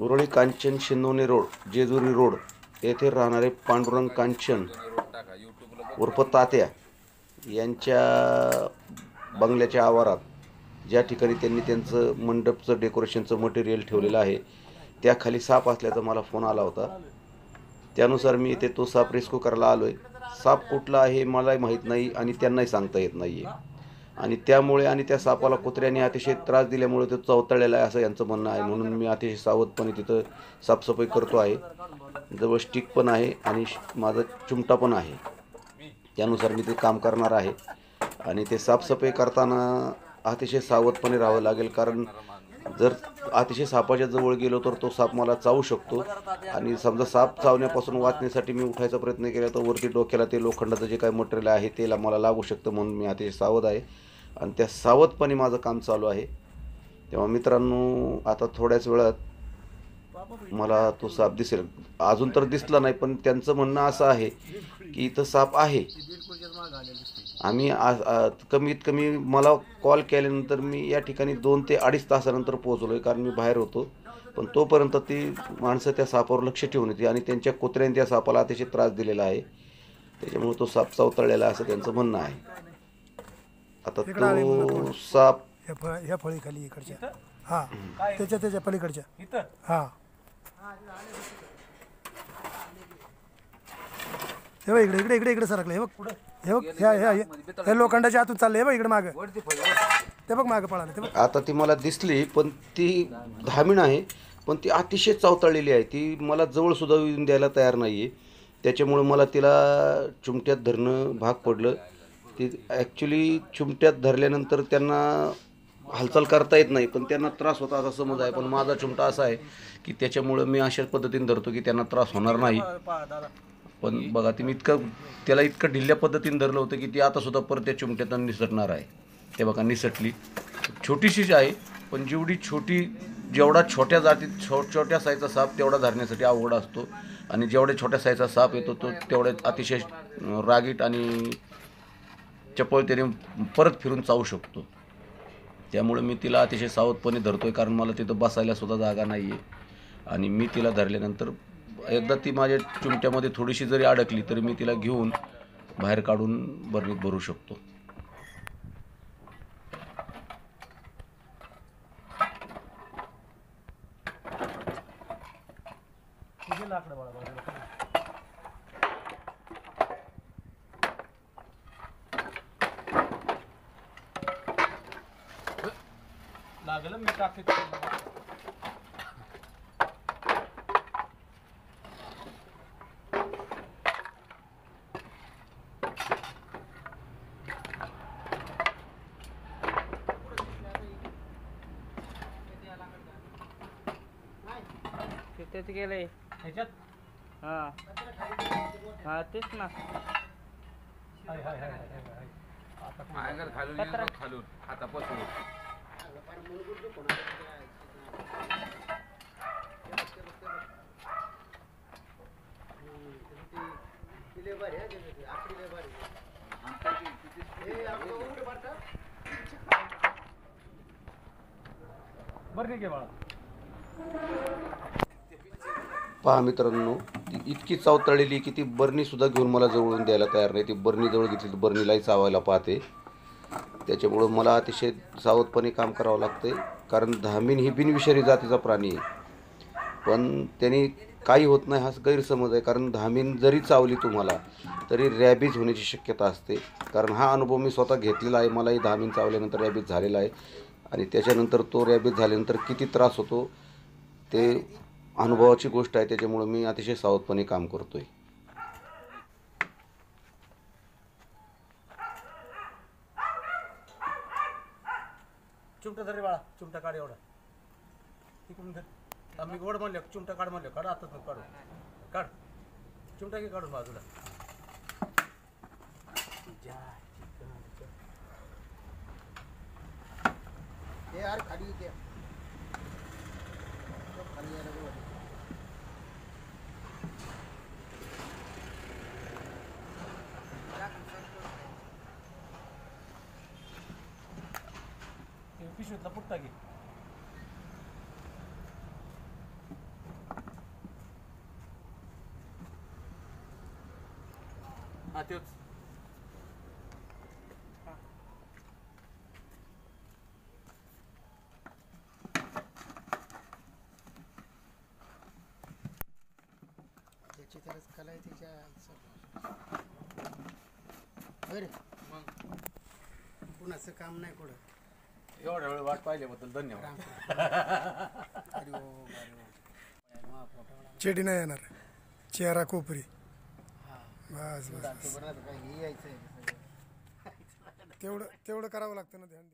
Urali Kanchan शिंदोने road Jejuri road येथे राहणारे पांडुरंग कांचन उर्फ तात्या यांच्या बंगल्याच्या आवारात ज्या ठिकाणी त्यांनी त्यांचं मंडपचं डेकोरेशनचं मटेरियल ठेवलेलं आहे त्याखाली साप असल्याचा मला फोन आला होता. त्यानुसार मी इथे तो साप रेस्क्यू करायला आलो आहे साप कुठला आहे मलाही माहीत नाही आणि त्यांनाही सांगता येत नाही आहे आणि त्यामुळे आणि त्या सापाला कुत्र्याने अतिशय त्रास दिल्यामुळे तो चवताळलेला आहे असं यांचं म्हणणं आहे. म्हणून मी अतिशय सावधपणे तिथं साफसफाई करतो आहे. जवळ स्टिक पण आहे आणि श- माझा चिमटा पण आहे. त्यानुसार मी ते काम करणार आहे. आणि ते साफसफाई करताना अतिशय सावधपणे राहावं लागेल. कारण जर अतिशय सापाच्या जवळ गेलो तर तो साप मला चावू शकतो. आणि समजा साप चावण्यापासून वाचण्यासाठी मी उठायचा प्रयत्न केला तर वरती डोक्याला ते लोखंडाचं जे काही मटेरियल आहे ते मला लागू शकतं म्हणून मी अतिशय सावध आहे. आणि त्या सावधपणे माझं काम चालू आहे. तेव्हा मित्रांनो आता थोड्याच वेळात मला तो साप दिसेल. अजून तर दिसला नाही पण त्यांचं म्हणणं असं आहे की इथं साप आहे. आम्ही आ- कमीत कमी मला कॉल केल्यानंतर मी या ठिकाणी दोन ते अडीच तासानंतर पोहोचलो आहे कारण मी बाहेर होतो. पण तोपर्यंत ती माणसं त्या सापावर लक्ष ठेवून होती आणि त्यांच्या कुत्र्याने त्या सापाला अतिशय त्रास दिलेला आहे. त्याच्यामुळे तो साप चवतळलेला आहे असं त्यांचं म्हणणं आहे. आता तो साप ह्या फळ ह्या फळीखाली इकडच्या. हा त्याच्या त्याच्या पलीकडच्या. इथं? हा. हे बघ इकडे इकडे इकडे इकडे सरकलं. हे बघ. हे बघ ह्या ह्या ह्या- ह्या लोखंडाच्या आतून चाललंय हे बघ इकडे मागं. ते बघ मागं पळालं ते बघ. आता ती मला दिसली पण ती धामीण आहे पण ती अतिशय चावतळलेली आहे. ती मला जवळसुद्धा येऊन द्यायला तयार नाही आहे त्याच्यामुळं मला तिला चुमट्यात धरणं भाग पडलं. ती ॲक्च्युली चुमट्यात धरल्यानंतर त्यांना हालचाल करता येत नाही पण त्यांना त्रास होता असा समज आहे. पण माझा चुमटा असा आहे की त्याच्यामुळं मी अशाच पद्धतीने धरतो की त्यांना त्रास होणार नाही. पण बघा ती मी इतकं त्याला इतकं ढिल्ल्या पद्धतीने धरलं होतं की ती आता सुद्धा परत त्या चिमट्यातून निसटणार आहे. ते बघा निसटली. छोटीशीच आहे पण जेवढी छोटी जेवढा छोट्या जातीत छो छोट्या साईजचा साप तेवढा धरण्यासाठी अवघड असतो. आणि जेवढ्या छोट्या साईजचा साप येतो तो तेवढ्या अतिशय रागीट आणि चपळतेने परत फिरून चावू शकतो. त्यामुळे मी तिला अतिशय सावधपणे धरतोय कारण मला तिथं बसायला सुद्धा जागा नाही आहे आणि मी तिला धरल्यानंतर एकदा ती माझ्या चिमट्यामध्ये थोडीशी जरी अडकली तरी मी तिला घेऊन बाहेर काढून बरणीत भरू शकतो. लागलं मी टाकते. तिथेच गेले ह्याच्यात? हा. हा तेच ना. हाय हाय हाय हाय हाय. आता खालून खालून. बरं ठीक आहे बाळा. पहा मित्रांनो ती इतकी चावतळलेली की ती बर्नीसुद्धा घेऊन मला जवळून द्यायला तयार नाही. ती बर्नीजवळ जवळ घेतली तर बर्नीलाही चावायला पाहते. त्याच्यामुळं मला अतिशय सावधपणे काम करावं लागते कारण धामीन ही बिनविषारी जातीचा प्राणी आहे. पण त्यांनी काही होत नाही हा गैरसमज आहे. कारण धामीन जरी चावली तुम्हाला तरी रॅबीज होण्याची शक्यता असते. कारण हा अनुभव मी स्वतः घेतलेला आहे. मलाही धामीन चावल्यानंतर रॅबीज झालेला आहे. आणि त्याच्यानंतर तो रॅबीज झाल्यानंतर किती त्रास होतो ते अनुभवाची गोष्ट आहे त्याच्यामुळं मी अतिशय सावधपणे काम करतोय. चिमटा धर रे बाळा चिमटा काढ एवढा. इकडून धर. मी गोड म्हणले चिमटा काढ म्हणले काढ आता काढू काढ. चिमटा घे काढून बाजूला. हे पिशवीतला पुट्टा घे. हा तेच. त्याची तरच कला आहे तिच्या आईचं. रे मग? कुणाचं काम नाही कुठं? एवढ्या वेळ वाट पाहिल्याबद्दल धन्यवाद. चेटी नाही येणार. चेहरा कोपरी. बस तेवढं तेवढं करावं लागतं ना ध्यान